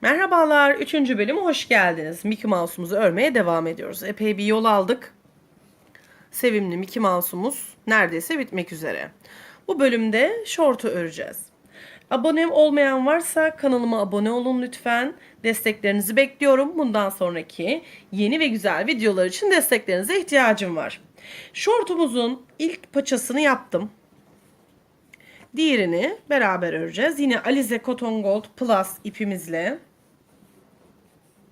Merhabalar, 3. bölüme hoş geldiniz. Mickey Mouse'umuzu örmeye devam ediyoruz. Epey bir yol aldık. Sevimli Mickey Mouse'umuz neredeyse bitmek üzere. Bu bölümde şortu öreceğiz. Abonem olmayan varsa kanalıma abone olun lütfen. Desteklerinizi bekliyorum. Bundan sonraki yeni ve güzel videolar için desteklerinize ihtiyacım var. Şortumuzun ilk paçasını yaptım. Diğerini beraber öreceğiz. Yine Alize Cotton Gold Plus ipimizle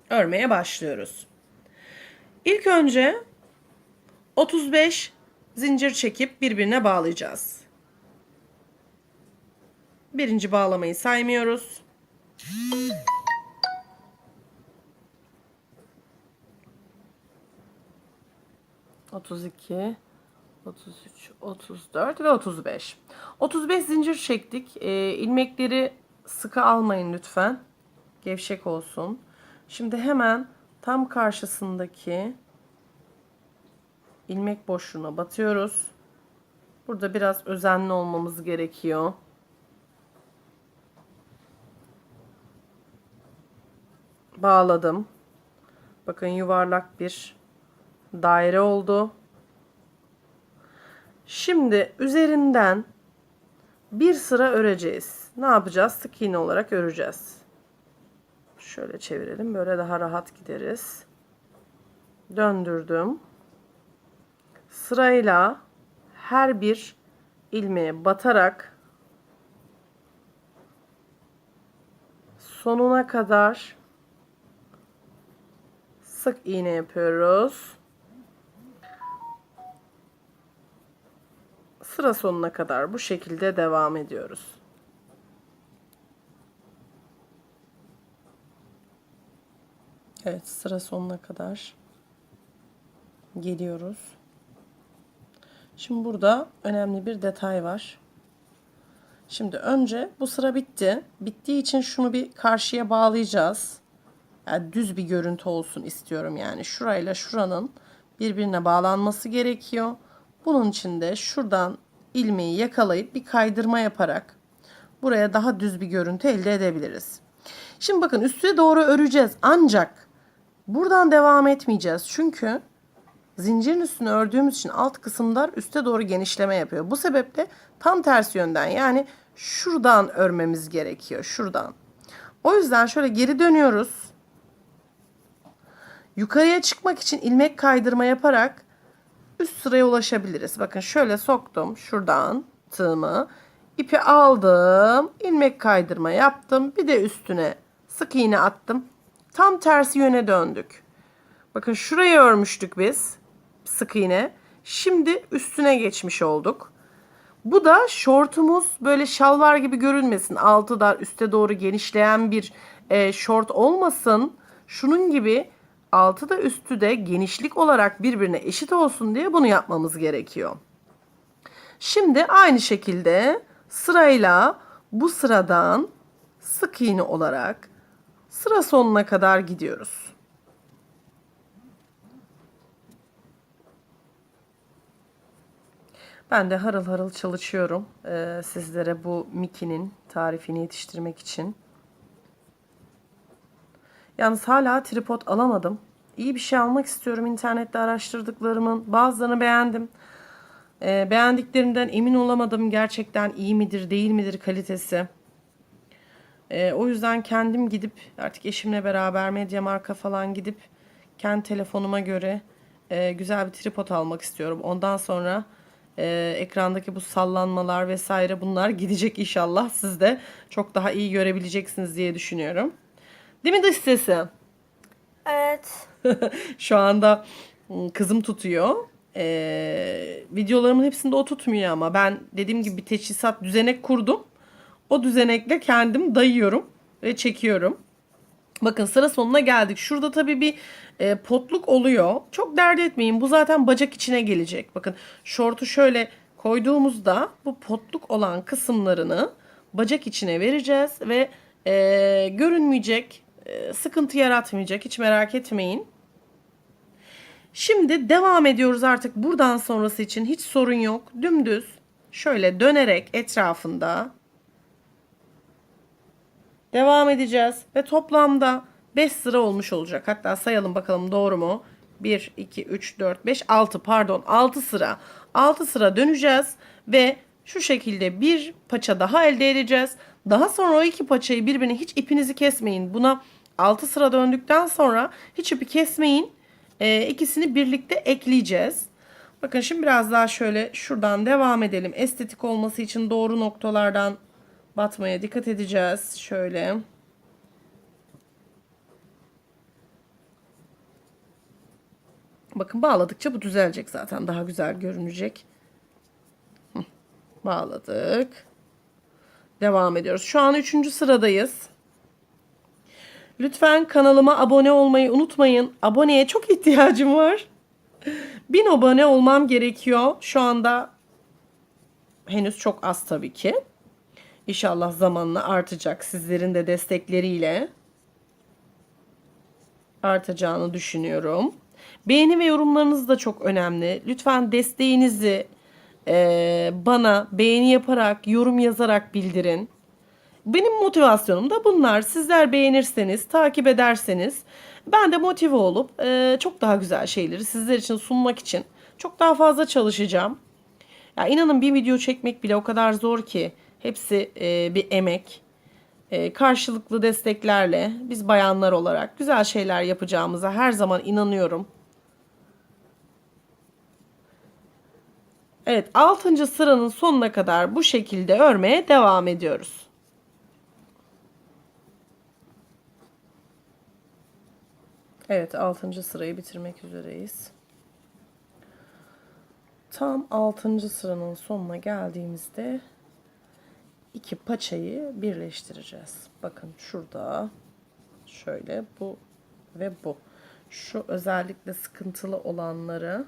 örmeye başlıyoruz. İlk önce 35 zincir çekip birbirine bağlayacağız. Birinci bağlamayı saymıyoruz. Otuz iki, 33, 34 ve 35. 35 zincir çektik. Ee, ilmekleri sıkı almayın lütfen. Gevşek olsun. Şimdi hemen tam karşısındaki ilmek boşluğuna batıyoruz. Burada biraz özenli olmamız gerekiyor. Bağladım. Bakın yuvarlak bir daire oldu. Şimdi üzerinden bir sıra öreceğiz. Ne yapacağız? Sık iğne olarak öreceğiz. Şöyle çevirelim. Böyle daha rahat gideriz. Döndürdüm. Sırayla her bir ilmeğe batarak sonuna kadar sık iğne yapıyoruz. Sıra sonuna kadar bu şekilde devam ediyoruz. Evet sıra sonuna kadar geliyoruz. Şimdi burada önemli bir detay var. Şimdi önce bu sıra bitti. Bittiği için şunu bir karşıya bağlayacağız. Yani düz bir görüntü olsun istiyorum yani. Şurayla şuranın birbirine bağlanması gerekiyor. Bunun için de şuradan ilmeği yakalayıp bir kaydırma yaparak buraya daha düz bir görüntü elde edebiliriz. Şimdi bakın üstüne doğru öreceğiz ancak buradan devam etmeyeceğiz. Çünkü zincirin üstünü ördüğümüz için alt kısımlar üste doğru genişleme yapıyor. Bu sebeple tam tersi yönden yani şuradan örmemiz gerekiyor. Şuradan. O yüzden şöyle geri dönüyoruz. Yukarıya çıkmak için ilmek kaydırma yaparak üst sıraya ulaşabiliriz. Bakın şöyle soktum şuradan tığımı. ipi aldım. ilmek kaydırma yaptım. Bir de üstüne sık iğne attım. Tam tersi yöne döndük. Bakın şurayı örmüştük biz. Sık iğne. Şimdi üstüne geçmiş olduk. Bu da şortumuz böyle şalvar gibi görünmesin. Altı dar üste doğru genişleyen bir e, şort olmasın. Şunun gibi altı da üstü de genişlik olarak birbirine eşit olsun diye bunu yapmamız gerekiyor. Şimdi aynı şekilde sırayla bu sıradan sık iğne olarak sıra sonuna kadar gidiyoruz. Ben de harıl harıl çalışıyorum ee, sizlere bu Mickey'nin tarifini yetiştirmek için. Yalnız hala tripod alamadım. İyi bir şey almak istiyorum internette araştırdıklarımın. Bazılarını beğendim. Ee, beğendiklerimden emin olamadım. Gerçekten iyi midir değil midir kalitesi. Ee, o yüzden kendim gidip artık eşimle beraber Mediamarkt'a falan gidip kendi telefonuma göre e, güzel bir tripod almak istiyorum. Ondan sonra e, ekrandaki bu sallanmalar vesaire bunlar gidecek inşallah. Siz de çok daha iyi görebileceksiniz diye düşünüyorum. Değil mi dış sesi? Evet. Şu anda ım, kızım tutuyor. Ee, videolarımın hepsinde o tutmuyor ama ben dediğim gibi bir teçhizat düzenek kurdum. O düzenekle kendim dayıyorum ve çekiyorum. Bakın sıra sonuna geldik. Şurada tabii bir e, potluk oluyor. Çok dert etmeyin. Bu zaten bacak içine gelecek. Bakın şortu şöyle koyduğumuzda bu potluk olan kısımlarını bacak içine vereceğiz ve e, görünmeyecek, sıkıntı yaratmayacak. Hiç merak etmeyin. Şimdi devam ediyoruz artık buradan sonrası için hiç sorun yok. Dümdüz şöyle dönerek etrafında Devam edeceğiz ve toplamda 5 sıra olmuş olacak. Hatta sayalım bakalım doğru mu? 1, 2, 3, 4, 5, 6 pardon 6 sıra. 6 sıra döneceğiz ve şu şekilde bir paça daha elde edeceğiz. Daha sonra o iki paçayı birbirine hiç ipinizi kesmeyin. Buna 6 sıra döndükten sonra hiç ipi kesmeyin. Ee, ikisini birlikte ekleyeceğiz. Bakın şimdi biraz daha şöyle şuradan devam edelim. Estetik olması için doğru noktalardan batmaya dikkat edeceğiz. Şöyle. Bakın bağladıkça bu düzelecek zaten. Daha güzel görünecek. Bağladık. Devam ediyoruz. Şu an 3. sıradayız. Lütfen kanalıma abone olmayı unutmayın. Aboneye çok ihtiyacım var. 1000 abone olmam gerekiyor. Şu anda henüz çok az tabii ki. İnşallah zamanla artacak sizlerin de destekleriyle artacağını düşünüyorum. Beğeni ve yorumlarınız da çok önemli. Lütfen desteğinizi eee, bana beğeni yaparak, yorum yazarak bildirin. Benim motivasyonum da bunlar. Sizler beğenirseniz, takip ederseniz ben de motive olup eee, çok daha güzel şeyleri sizler için sunmak için çok daha fazla çalışacağım. Ya inanın bir video çekmek bile o kadar zor ki. Hepsi eee, bir emek. Eee, karşılıklı desteklerle biz bayanlar olarak güzel şeyler yapacağımıza her zaman inanıyorum. Evet 6. sıranın sonuna kadar bu şekilde örmeye devam ediyoruz. Evet 6. sırayı bitirmek üzereyiz. Tam 6. sıranın sonuna geldiğimizde iki paçayı birleştireceğiz. Bakın şurada şöyle bu ve bu. Şu özellikle sıkıntılı olanları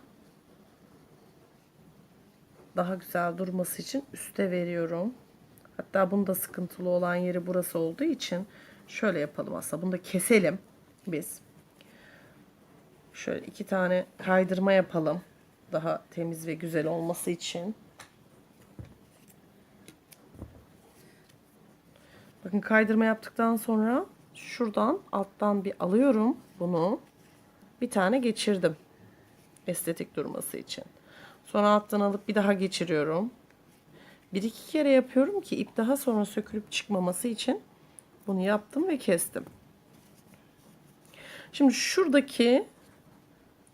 daha güzel durması için üste veriyorum. Hatta bunda sıkıntılı olan yeri burası olduğu için şöyle yapalım aslında. Bunu da keselim biz. Şöyle iki tane kaydırma yapalım. Daha temiz ve güzel olması için. Bakın kaydırma yaptıktan sonra şuradan alttan bir alıyorum bunu. Bir tane geçirdim. Estetik durması için. Sonra alttan alıp bir daha geçiriyorum. Bir iki kere yapıyorum ki ip daha sonra sökülüp çıkmaması için bunu yaptım ve kestim. Şimdi şuradaki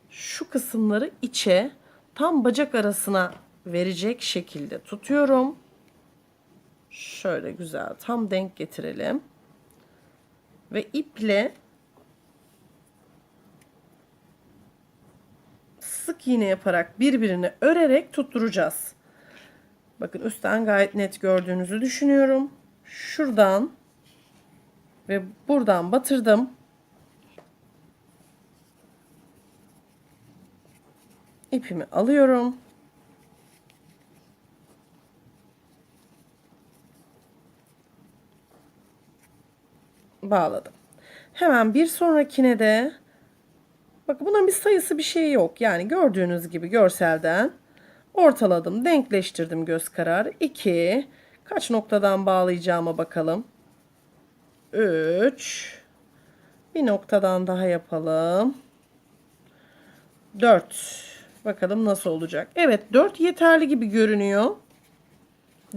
şu kısımları içe tam bacak arasına verecek şekilde tutuyorum. Şöyle güzel tam denk getirelim. Ve iple sık iğne yaparak birbirini örerek tutturacağız. Bakın üstten gayet net gördüğünüzü düşünüyorum. Şuradan ve buradan batırdım. İpimi alıyorum. Bağladım. Hemen bir sonrakine de Bakın bunun bir sayısı bir şey yok. Yani gördüğünüz gibi görselden ortaladım, denkleştirdim göz kararı. 2. Kaç noktadan bağlayacağıma bakalım. 3. Bir noktadan daha yapalım. 4. Bakalım nasıl olacak. Evet 4 yeterli gibi görünüyor.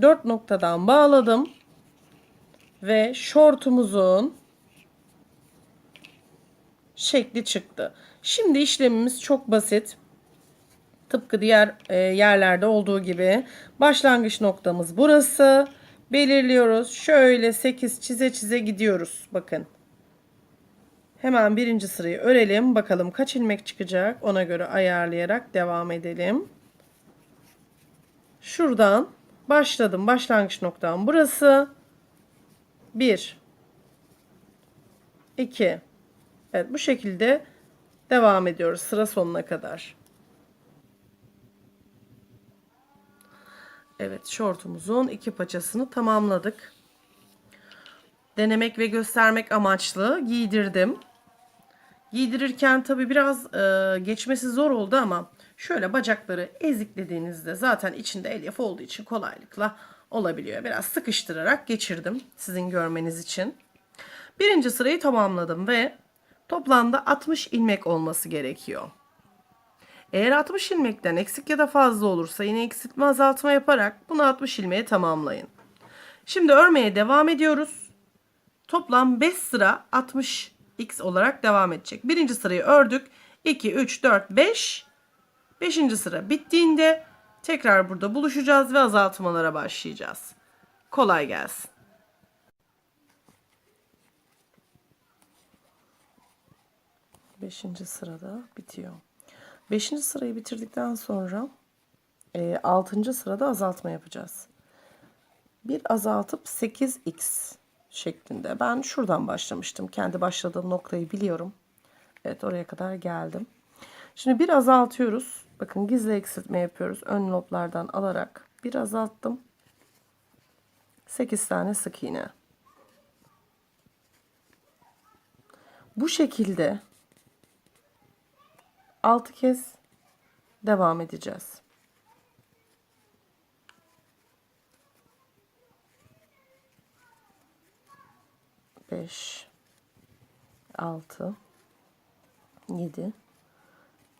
4 noktadan bağladım. Ve şortumuzun şekli çıktı. Şimdi işlemimiz çok basit. Tıpkı diğer e, yerlerde olduğu gibi başlangıç noktamız burası. Belirliyoruz. Şöyle 8 çize çize gidiyoruz. Bakın. Hemen birinci sırayı örelim. Bakalım kaç ilmek çıkacak. Ona göre ayarlayarak devam edelim. Şuradan başladım. Başlangıç noktam burası. 1 2 Evet bu şekilde devam ediyoruz sıra sonuna kadar. Evet şortumuzun iki paçasını tamamladık. Denemek ve göstermek amaçlı giydirdim. Giydirirken tabi biraz e, geçmesi zor oldu ama şöyle bacakları eziklediğinizde zaten içinde elyaf olduğu için kolaylıkla olabiliyor. Biraz sıkıştırarak geçirdim sizin görmeniz için. Birinci sırayı tamamladım ve toplamda 60 ilmek olması gerekiyor. Eğer 60 ilmekten eksik ya da fazla olursa yine eksiltme azaltma yaparak bunu 60 ilmeğe tamamlayın. Şimdi örmeye devam ediyoruz. Toplam 5 sıra 60 x olarak devam edecek. Birinci sırayı ördük. 2, 3, 4, 5. Beşinci sıra bittiğinde tekrar burada buluşacağız ve azaltmalara başlayacağız. Kolay gelsin. Beşinci sırada bitiyor. Beşinci sırayı bitirdikten sonra e, altıncı sırada azaltma yapacağız. Bir azaltıp 8x şeklinde. Ben şuradan başlamıştım. Kendi başladığım noktayı biliyorum. Evet oraya kadar geldim. Şimdi bir azaltıyoruz. Bakın gizli eksiltme yapıyoruz. Ön loblardan alarak bir azalttım. 8 tane sık iğne. Bu şekilde 6 kez devam edeceğiz. Beş, altı, yedi,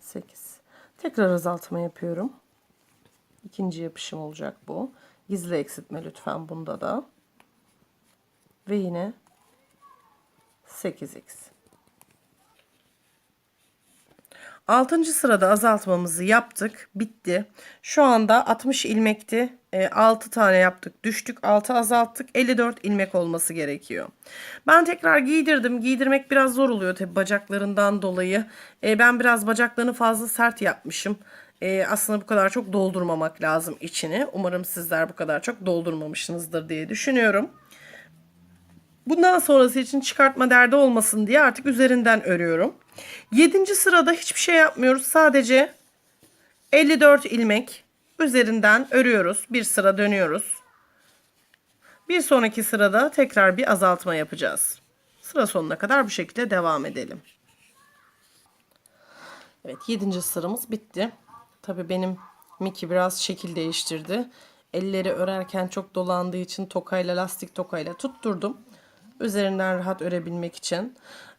sekiz. Tekrar azaltma yapıyorum. İkinci yapışım olacak bu. Gizli eksiltme lütfen bunda da. Ve yine 8x. Altıncı sırada azaltmamızı yaptık. Bitti. Şu anda 60 ilmekti. E, 6 tane yaptık. Düştük. 6 azalttık. 54 ilmek olması gerekiyor. Ben tekrar giydirdim. Giydirmek biraz zor oluyor tabi bacaklarından dolayı. E, ben biraz bacaklarını fazla sert yapmışım. E, aslında bu kadar çok doldurmamak lazım içini. Umarım sizler bu kadar çok doldurmamışsınızdır diye düşünüyorum. Bundan sonrası için çıkartma derdi olmasın diye artık üzerinden örüyorum. 7. sırada hiçbir şey yapmıyoruz. Sadece 54 ilmek üzerinden örüyoruz. Bir sıra dönüyoruz. Bir sonraki sırada tekrar bir azaltma yapacağız. Sıra sonuna kadar bu şekilde devam edelim. Evet 7. sıramız bitti. Tabii benim Miki biraz şekil değiştirdi. Elleri örerken çok dolandığı için tokayla lastik tokayla tutturdum. Üzerinden rahat örebilmek için.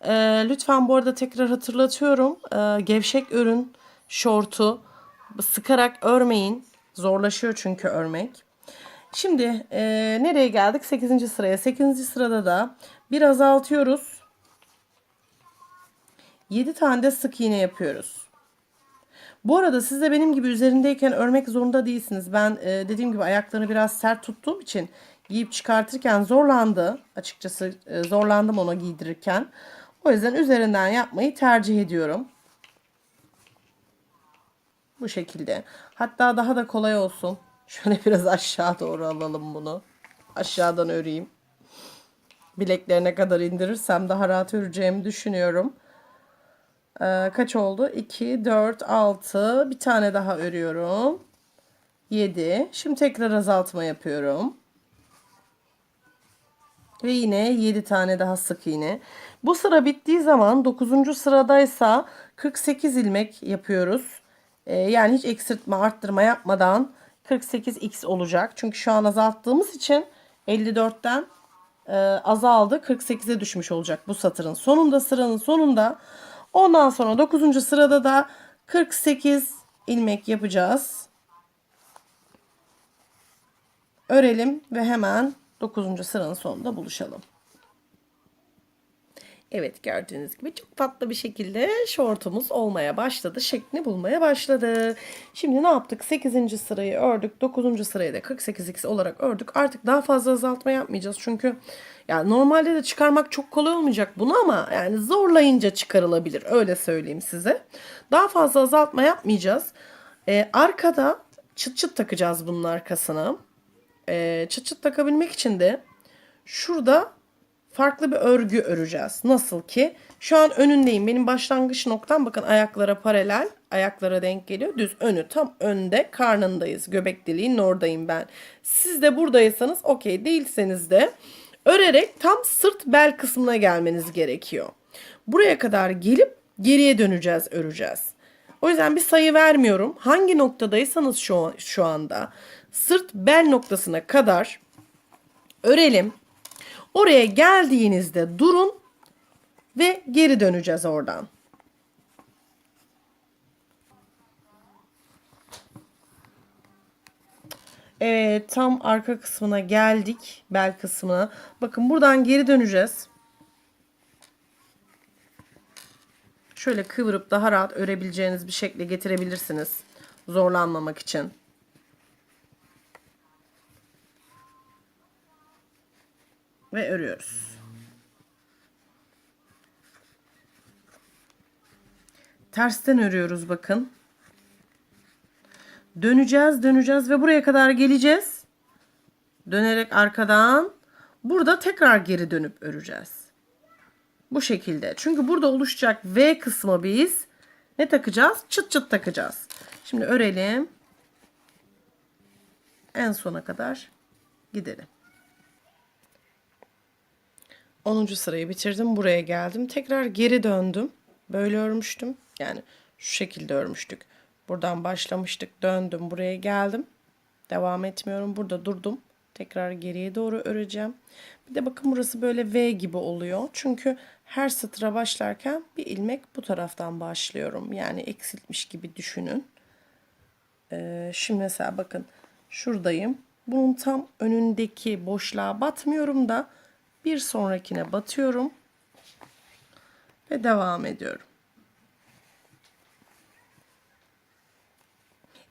Ee, lütfen bu arada tekrar hatırlatıyorum. Ee, gevşek örün şortu sıkarak örmeyin. Zorlaşıyor çünkü örmek. Şimdi e, nereye geldik? 8. sıraya. 8. sırada da bir azaltıyoruz. 7 tane de sık iğne yapıyoruz. Bu arada siz de benim gibi üzerindeyken örmek zorunda değilsiniz. Ben e, dediğim gibi ayaklarını biraz sert tuttuğum için giyip çıkartırken zorlandı. Açıkçası e, zorlandım ona giydirirken. O yüzden üzerinden yapmayı tercih ediyorum. Bu şekilde. Hatta daha da kolay olsun. Şöyle biraz aşağı doğru alalım bunu. Aşağıdan öreyim. Bileklerine kadar indirirsem daha rahat öreceğimi düşünüyorum. Ee, kaç oldu? 2, 4, 6. Bir tane daha örüyorum. 7. Şimdi tekrar azaltma yapıyorum. Ve yine 7 tane daha sık iğne. Bu sıra bittiği zaman 9. sıradaysa 48 ilmek yapıyoruz. Ee, yani hiç eksiltme arttırma yapmadan 48x olacak. Çünkü şu an azalttığımız için 54'ten e, azaldı. 48'e düşmüş olacak bu satırın sonunda sıranın sonunda. Ondan sonra 9. sırada da 48 ilmek yapacağız. Örelim ve hemen 9. sıranın sonunda buluşalım. Evet gördüğünüz gibi çok tatlı bir şekilde şortumuz olmaya başladı. Şeklini bulmaya başladı. Şimdi ne yaptık? 8. sırayı ördük. 9. sırayı da 48x olarak ördük. Artık daha fazla azaltma yapmayacağız. Çünkü yani normalde de çıkarmak çok kolay olmayacak bunu ama yani zorlayınca çıkarılabilir. Öyle söyleyeyim size. Daha fazla azaltma yapmayacağız. Ee, arkada çıt çıt takacağız bunun arkasına. Ee, çıt çıt takabilmek için de şurada farklı bir örgü öreceğiz. Nasıl ki şu an önündeyim. Benim başlangıç noktam bakın ayaklara paralel. Ayaklara denk geliyor. Düz önü tam önde karnındayız. Göbek deliğinin oradayım ben. Siz de buradaysanız okey değilseniz de örerek tam sırt bel kısmına gelmeniz gerekiyor. Buraya kadar gelip geriye döneceğiz öreceğiz. O yüzden bir sayı vermiyorum. Hangi noktadaysanız şu, şu anda sırt bel noktasına kadar örelim. Oraya geldiğinizde durun ve geri döneceğiz oradan. Evet tam arka kısmına geldik. Bel kısmına. Bakın buradan geri döneceğiz. Şöyle kıvırıp daha rahat örebileceğiniz bir şekle getirebilirsiniz. Zorlanmamak için. Ve örüyoruz. Tersten örüyoruz bakın. Döneceğiz, döneceğiz ve buraya kadar geleceğiz. Dönerek arkadan burada tekrar geri dönüp öreceğiz. Bu şekilde. Çünkü burada oluşacak V kısmı biz ne takacağız? Çıt çıt takacağız. Şimdi örelim. En sona kadar gidelim. 10. sırayı bitirdim. Buraya geldim. Tekrar geri döndüm. Böyle örmüştüm. Yani şu şekilde örmüştük. Buradan başlamıştık. Döndüm. Buraya geldim. Devam etmiyorum. Burada durdum. Tekrar geriye doğru öreceğim. Bir de bakın burası böyle V gibi oluyor. Çünkü her satıra başlarken bir ilmek bu taraftan başlıyorum. Yani eksiltmiş gibi düşünün. Ee, şimdi mesela bakın şuradayım. Bunun tam önündeki boşluğa batmıyorum da bir sonrakine batıyorum ve devam ediyorum.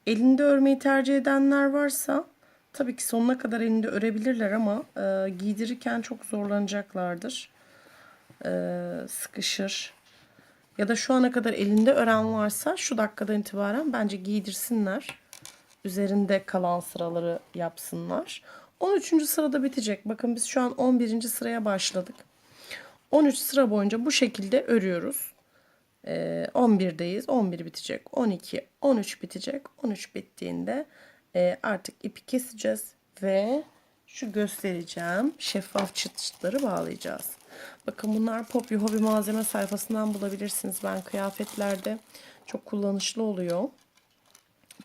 Elinde örmeyi tercih edenler varsa tabii ki sonuna kadar elinde örebilirler ama e, giydirirken çok zorlanacaklardır. E, sıkışır. Ya da şu ana kadar elinde ören varsa şu dakikadan itibaren bence giydirsinler. Üzerinde kalan sıraları yapsınlar. 13. sırada bitecek. Bakın biz şu an 11. sıraya başladık. 13 sıra boyunca bu şekilde örüyoruz. Ee, 11'deyiz. 11 bitecek. 12, 13 bitecek. 13 bittiğinde e, artık ipi keseceğiz ve şu göstereceğim şeffaf çıt çıtları bağlayacağız. Bakın bunlar Poppy Hobby malzeme sayfasından bulabilirsiniz. Ben kıyafetlerde çok kullanışlı oluyor.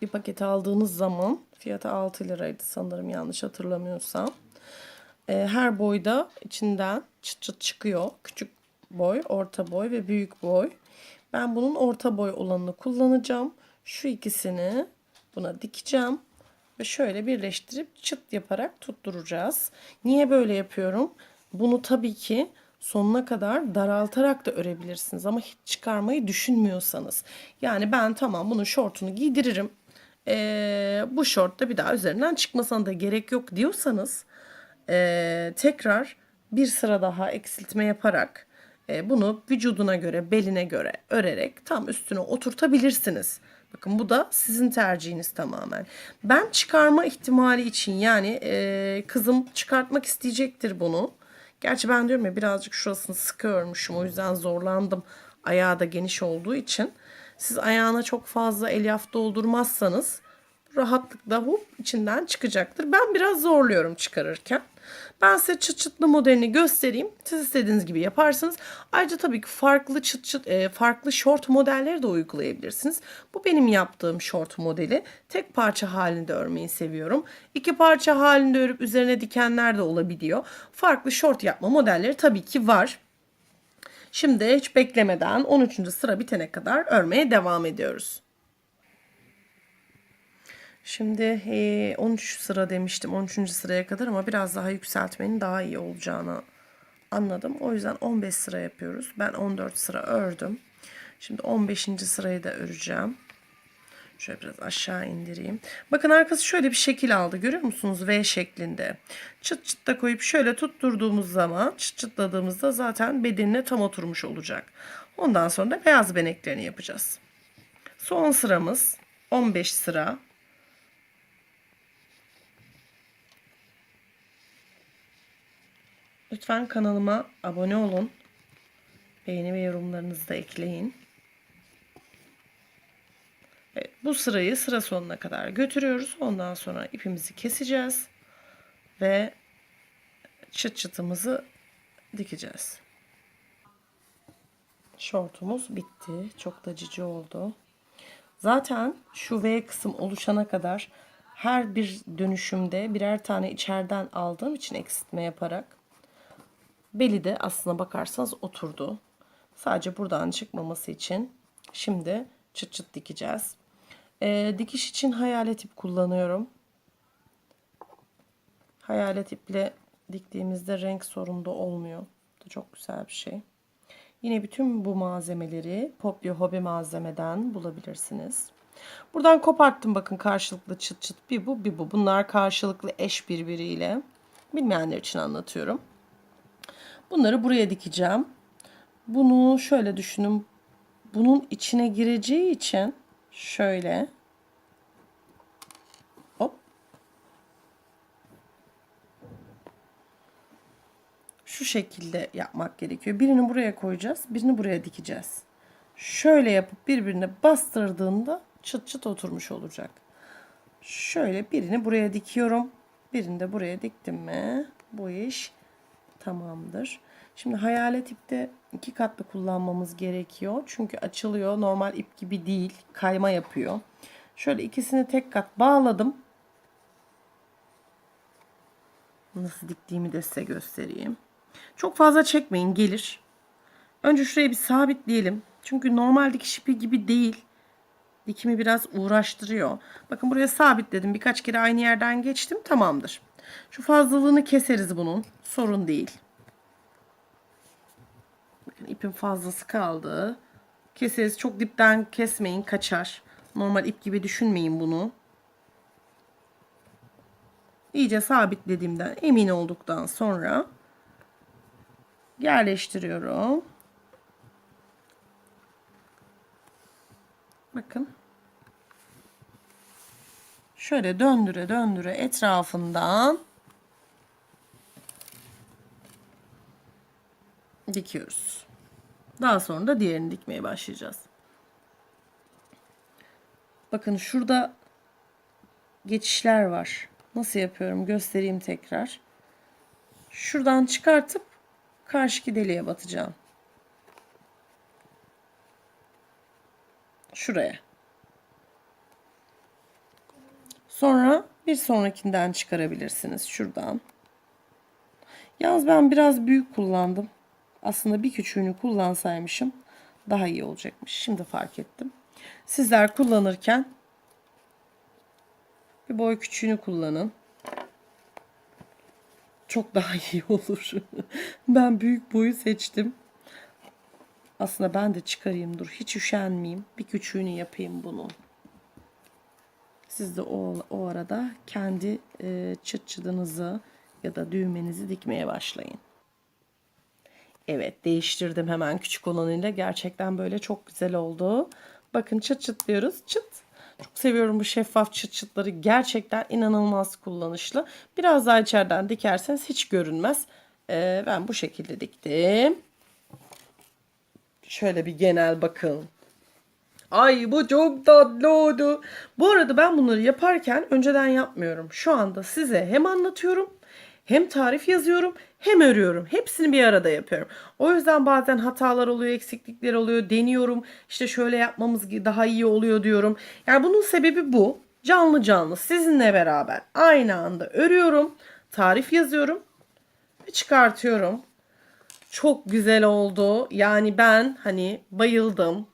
Bir paket aldığınız zaman fiyatı 6 liraydı sanırım yanlış hatırlamıyorsam. Ee, her boyda içinden çıt çıt çıkıyor. Küçük boy, orta boy ve büyük boy. Ben bunun orta boy olanını kullanacağım. Şu ikisini buna dikeceğim. Ve şöyle birleştirip çıt yaparak tutturacağız. Niye böyle yapıyorum? Bunu tabii ki sonuna kadar daraltarak da örebilirsiniz ama hiç çıkarmayı düşünmüyorsanız. Yani ben tamam bunun şortunu giydiririm. Ee, bu şort da bir daha üzerinden çıkmasına da gerek yok diyorsanız ee, tekrar bir sıra daha eksiltme yaparak e, bunu vücuduna göre, beline göre örerek tam üstüne oturtabilirsiniz. Bakın bu da sizin tercihiniz tamamen. Ben çıkarma ihtimali için yani e, kızım çıkartmak isteyecektir bunu. Gerçi ben diyorum ya birazcık şurasını sıkı örmüşüm o yüzden zorlandım. Ayağı da geniş olduğu için. Siz ayağına çok fazla elyaf doldurmazsanız rahatlıkla hop içinden çıkacaktır. Ben biraz zorluyorum çıkarırken. Ben size çıt çıtlı modelini göstereyim. Siz istediğiniz gibi yaparsınız. Ayrıca tabii ki farklı çıt çıt e, farklı short modelleri de uygulayabilirsiniz. Bu benim yaptığım short modeli. Tek parça halinde örmeyi seviyorum. İki parça halinde örüp üzerine dikenler de olabiliyor. Farklı short yapma modelleri tabii ki var. Şimdi hiç beklemeden 13. sıra bitene kadar örmeye devam ediyoruz. Şimdi e, 13 sıra demiştim 13. sıraya kadar ama biraz daha yükseltmenin daha iyi olacağını anladım. O yüzden 15 sıra yapıyoruz. Ben 14 sıra ördüm. Şimdi 15. sırayı da öreceğim. Şöyle biraz aşağı indireyim. Bakın arkası şöyle bir şekil aldı. Görüyor musunuz? V şeklinde. Çıt çıt da koyup şöyle tutturduğumuz zaman çıt çıtladığımızda zaten bedenine tam oturmuş olacak. Ondan sonra da beyaz beneklerini yapacağız. Son sıramız 15 sıra. Lütfen kanalıma abone olun. Beğeni ve yorumlarınızı da ekleyin. Bu sırayı sıra sonuna kadar götürüyoruz. Ondan sonra ipimizi keseceğiz. Ve çıt çıtımızı dikeceğiz. Şortumuz bitti. Çok da cici oldu. Zaten şu V kısım oluşana kadar her bir dönüşümde birer tane içeriden aldığım için eksiltme yaparak Beli de aslına bakarsanız oturdu. Sadece buradan çıkmaması için şimdi çıt çıt dikeceğiz. Ee, dikiş için hayalet ip kullanıyorum. Hayalet iple diktiğimizde renk sorunu da olmuyor. Bu çok güzel bir şey. Yine bütün bu malzemeleri Popyo Hobi malzemeden bulabilirsiniz. Buradan koparttım bakın karşılıklı çıt çıt bir bu bir bu. Bunlar karşılıklı eş birbiriyle. Bilmeyenler için anlatıyorum. Bunları buraya dikeceğim. Bunu şöyle düşünün. Bunun içine gireceği için şöyle hop şu şekilde yapmak gerekiyor. Birini buraya koyacağız, birini buraya dikeceğiz. Şöyle yapıp birbirine bastırdığında çıt çıt oturmuş olacak. Şöyle birini buraya dikiyorum. Birini de buraya diktim mi bu iş tamamdır. Şimdi hayalet ipte iki katlı kullanmamız gerekiyor. Çünkü açılıyor. Normal ip gibi değil. Kayma yapıyor. Şöyle ikisini tek kat bağladım. Nasıl diktiğimi de size göstereyim. Çok fazla çekmeyin gelir. Önce şuraya bir sabitleyelim. Çünkü normal dikiş ipi gibi değil. Dikimi biraz uğraştırıyor. Bakın buraya sabitledim. Birkaç kere aynı yerden geçtim. Tamamdır. Şu fazlalığını keseriz bunun. Sorun değil. İpin fazlası kaldı. Keseriz. Çok dipten kesmeyin. Kaçar. Normal ip gibi düşünmeyin bunu. İyice sabitlediğimden emin olduktan sonra yerleştiriyorum. Bakın. Şöyle döndüre döndüre etrafından dikiyoruz. Daha sonra da diğerini dikmeye başlayacağız. Bakın şurada geçişler var. Nasıl yapıyorum göstereyim tekrar. Şuradan çıkartıp karşıki deliğe batacağım. Şuraya. Sonra bir sonrakinden çıkarabilirsiniz şuradan. Yalnız ben biraz büyük kullandım. Aslında bir küçüğünü kullansaymışım daha iyi olacakmış. Şimdi fark ettim. Sizler kullanırken bir boy küçüğünü kullanın. Çok daha iyi olur. ben büyük boyu seçtim. Aslında ben de çıkarayım dur. Hiç üşenmeyeyim. Bir küçüğünü yapayım bunu. Siz de o, o arada kendi e, çıt çıdınızı ya da düğmenizi dikmeye başlayın. Evet değiştirdim hemen küçük olanıyla. Gerçekten böyle çok güzel oldu. Bakın çıt çıt diyoruz. Çıt. Çok seviyorum bu şeffaf çıt çıtları. Gerçekten inanılmaz kullanışlı. Biraz daha içeriden dikerseniz hiç görünmez. Ee, ben bu şekilde diktim. Şöyle bir genel bakın. Ay bu çok tatlı oldu. Bu arada ben bunları yaparken önceden yapmıyorum. Şu anda size hem anlatıyorum hem tarif yazıyorum hem örüyorum. Hepsini bir arada yapıyorum. O yüzden bazen hatalar oluyor, eksiklikler oluyor. Deniyorum. İşte şöyle yapmamız daha iyi oluyor diyorum. Yani bunun sebebi bu. Canlı canlı sizinle beraber aynı anda örüyorum. Tarif yazıyorum ve çıkartıyorum. Çok güzel oldu. Yani ben hani bayıldım.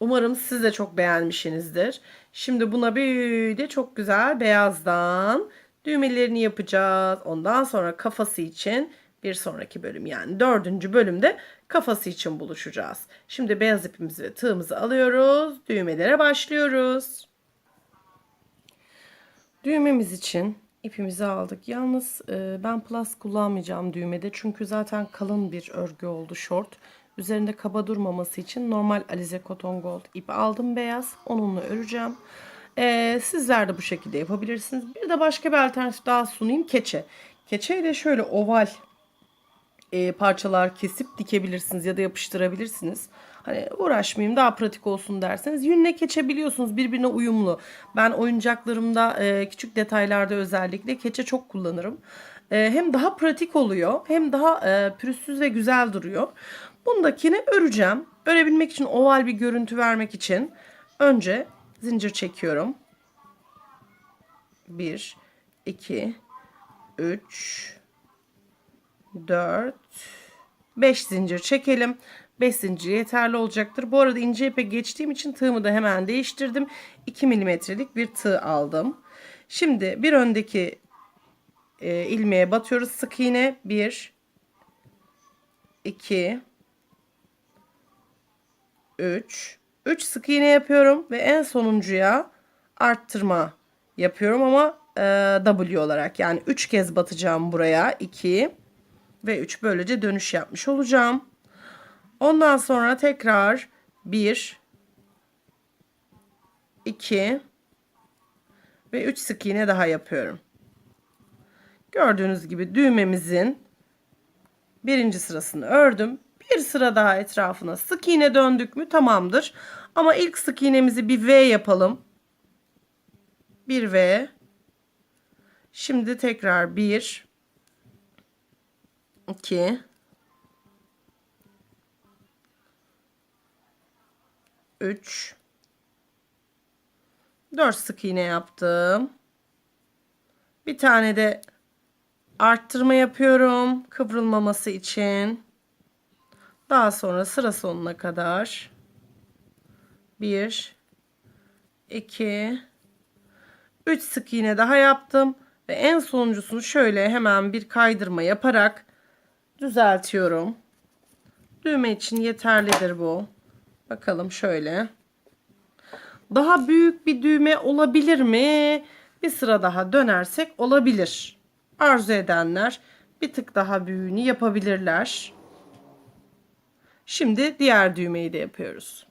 Umarım siz de çok beğenmişsinizdir. Şimdi buna de çok güzel beyazdan düğmelerini yapacağız. Ondan sonra kafası için bir sonraki bölüm yani dördüncü bölümde kafası için buluşacağız. Şimdi beyaz ipimizi ve tığımızı alıyoruz. Düğmelere başlıyoruz. Düğmemiz için ipimizi aldık. Yalnız e, ben plus kullanmayacağım düğmede. Çünkü zaten kalın bir örgü oldu short. Üzerinde kaba durmaması için normal Alize Cotton Gold ip aldım beyaz. Onunla öreceğim. E, sizler de bu şekilde yapabilirsiniz. Bir de başka bir alternatif daha sunayım. Keçe. Keçeyi de şöyle oval e, parçalar kesip dikebilirsiniz ya da yapıştırabilirsiniz. Hani uğraşmayayım daha pratik olsun derseniz yünle keçe biliyorsunuz birbirine uyumlu. Ben oyuncaklarımda e, küçük detaylarda özellikle keçe çok kullanırım. E, hem daha pratik oluyor hem daha e, pürüzsüz ve güzel duruyor. Bundakini öreceğim. Örebilmek için oval bir görüntü vermek için önce zincir çekiyorum. 1 2 3 4 5 zincir çekelim. 5 zincir yeterli olacaktır. Bu arada ince ipe geçtiğim için tığımı da hemen değiştirdim. 2 milimetrelik bir tığ aldım. Şimdi bir öndeki e, ilmeğe batıyoruz. Sık iğne 1 2 3 3 sık iğne yapıyorum ve en sonuncuya arttırma yapıyorum ama e, W olarak yani 3 kez batacağım buraya 2 ve 3 böylece dönüş yapmış olacağım. Ondan sonra tekrar 1 2 ve 3 sık iğne daha yapıyorum. Gördüğünüz gibi düğmemizin birinci sırasını ördüm. Bir sıra daha etrafına sık iğne döndük mü tamamdır. Ama ilk sık iğnemizi bir V yapalım. Bir V. Şimdi tekrar 1 2 3 4 sık iğne yaptım. Bir tane de arttırma yapıyorum kıvrılmaması için. Daha sonra sıra sonuna kadar 1 2 3 sık iğne daha yaptım ve en sonuncusunu şöyle hemen bir kaydırma yaparak düzeltiyorum. Düğme için yeterlidir bu. Bakalım şöyle. Daha büyük bir düğme olabilir mi? Bir sıra daha dönersek olabilir. Arzu edenler bir tık daha büyüğünü yapabilirler. Şimdi diğer düğmeyi de yapıyoruz.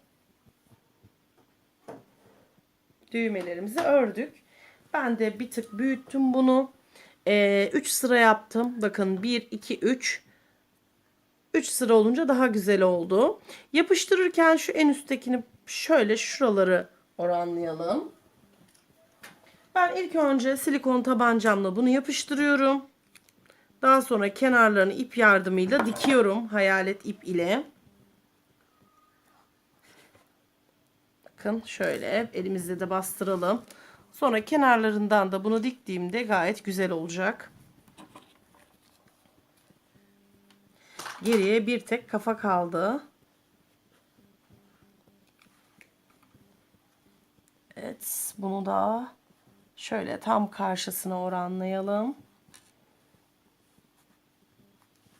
Düğmelerimizi ördük. Ben de bir tık büyüttüm bunu. 3 sıra yaptım. Bakın 1, 2, 3. 3 sıra olunca daha güzel oldu. Yapıştırırken şu en üsttekini şöyle şuraları oranlayalım. Ben ilk önce silikon tabancamla bunu yapıştırıyorum. Daha sonra kenarlarını ip yardımıyla dikiyorum. Hayalet ip ile. Bakın şöyle elimizle de bastıralım. Sonra kenarlarından da bunu diktiğimde gayet güzel olacak. Geriye bir tek kafa kaldı. Evet, bunu da şöyle tam karşısına oranlayalım.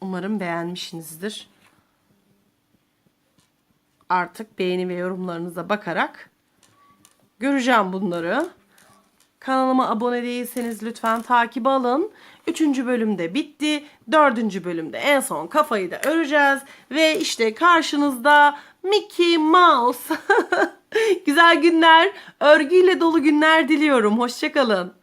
Umarım beğenmişsinizdir. Artık beğeni ve yorumlarınıza bakarak göreceğim bunları. Kanalıma abone değilseniz lütfen takip alın. Üçüncü bölümde bitti. Dördüncü bölümde en son kafayı da öreceğiz. Ve işte karşınızda Mickey Mouse. Güzel günler, örgüyle dolu günler diliyorum. Hoşçakalın.